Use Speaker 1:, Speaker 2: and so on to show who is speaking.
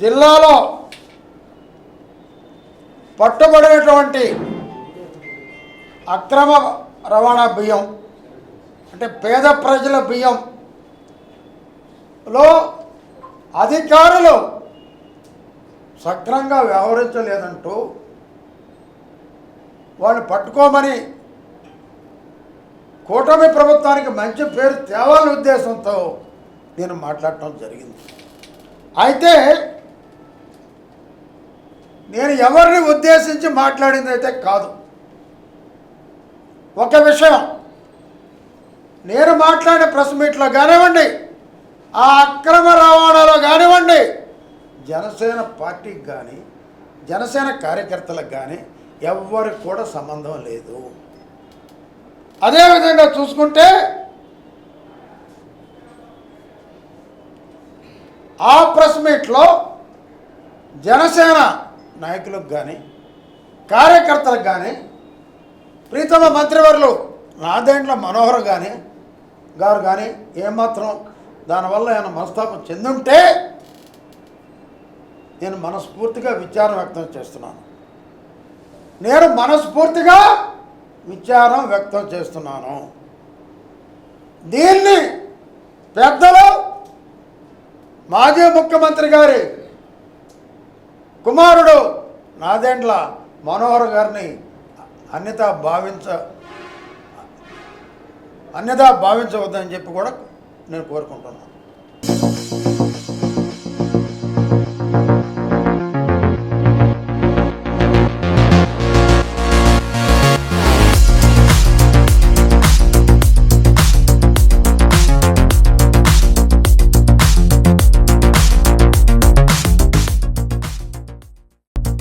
Speaker 1: జిల్లాలో పట్టుబడినటువంటి అక్రమ రవాణా బియ్యం అంటే పేద ప్రజల బియ్యంలో అధికారులు సక్రంగా వ్యవహరించలేదంటూ వాళ్ళు పట్టుకోమని కూటమి ప్రభుత్వానికి మంచి పేరు తేవాలనే ఉద్దేశంతో నేను మాట్లాడటం జరిగింది. అయితే నేను ఎవరిని ఉద్దేశించి మాట్లాడింది అయితే కాదు. ఒక విషయం. నేను మాట్లాడిన ప్రెస్ మీట్లో కానివ్వండి ఆ అక్రమ రవాణాలో కానివ్వండి జనసేన పార్టీకి కానీ జనసేన కార్యకర్తలకు కానీ ఎవ్వరికి కూడా సంబంధం లేదు. అదేవిధంగా చూసుకుంటే ఆ ప్రెస్ మీట్లో జనసేన నాయకులకు కానీ కార్యకర్తలకు కానీ ప్రీతమ మంత్రివర్లు నాదేంట్ల మనోహర్ కానీ గారు కానీ ఏమాత్రం దానివల్ల ఏమైనా మనస్తాపం చెందుంటే నేను మనస్ఫూర్తిగా విచారం వ్యక్తం చేస్తున్నాను. నేను మనస్ఫూర్తిగా విచారం వ్యక్తం చేస్తున్నాను. దీన్ని పెద్దలు మాజీ ముఖ్యమంత్రి గారి కుమారుడు నాదెండ్ల మనోహర్ గారిని అన్యత భావించ అన్యత భావించవద్దని చెప్పి కూడా నేను కోరుకుంటున్నాను.